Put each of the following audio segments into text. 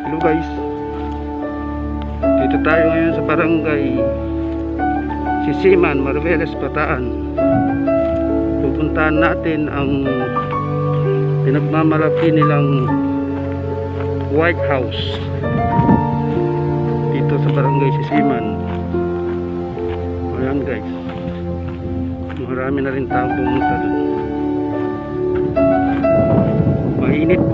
Hello guys. Dito tayo ngayon sa barangay Sisiman, Marveles, Bataan. Pupuntahan natin ang pinagmamalaki nilang White House dito sa barangay Sisiman. Ayan guys. Marami na rin taong pumunta doon. Mainit.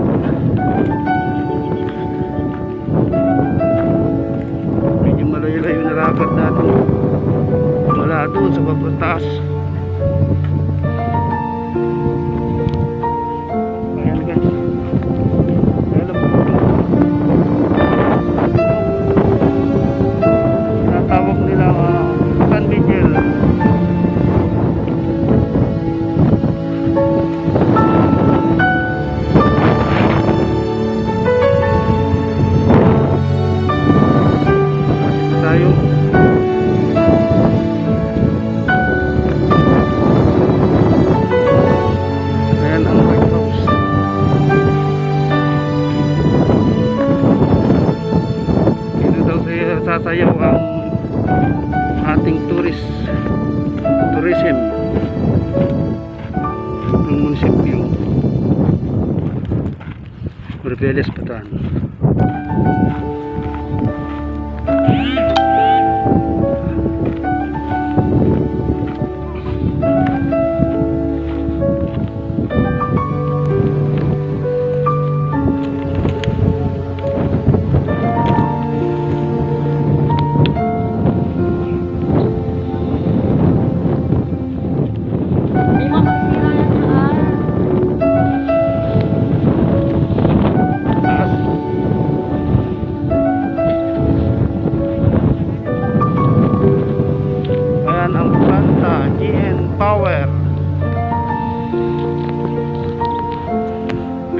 Eu uma boa tarde. Orbeles, Bataan.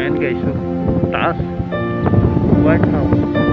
Ayan guys, oh. taas. White House.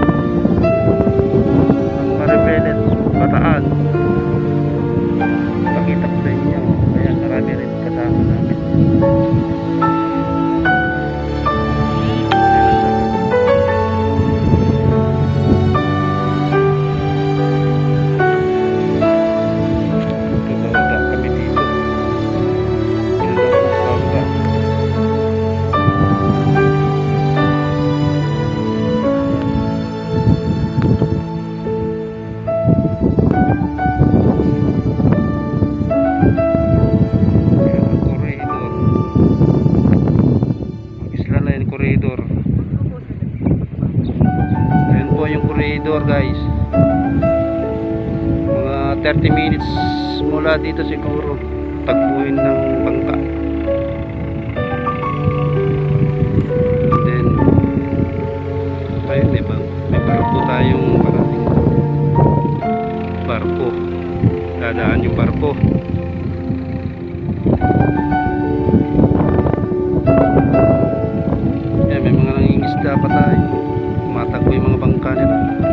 Corridor guys. Mga 30 minutes mula dito siguro tagpuin ng bangka. Then ayun may, bang, may barko tayong parating. Barko. Dadaan yung barko. Yan may mga nangingisda pa tayo. Tumatagpo yung mga bangka nila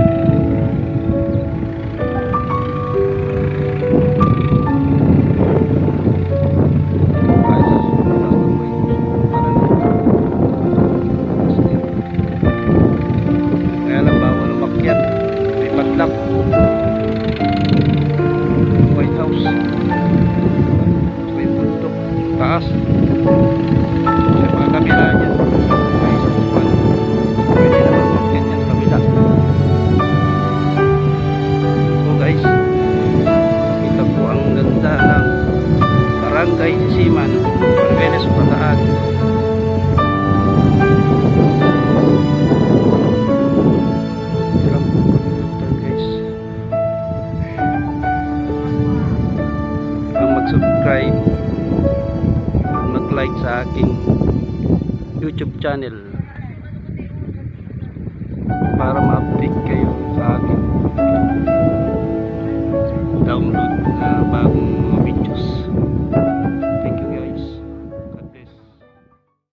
barangay Isiman, Barbeles, Pataag. mag-subscribe. Mag-like sa aking youtube channel. Para ma-update kayo sa aking